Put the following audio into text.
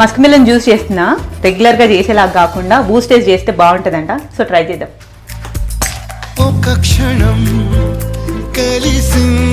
Musk melon juice చేస్తున్నా రెగ్యులర్గా చేసేలా కాకుండా బూస్టేజ్ చేస్తే బాగుంటుందంట. సో ట్రై చేద్దాం. ఒక క్షణం కలిసింది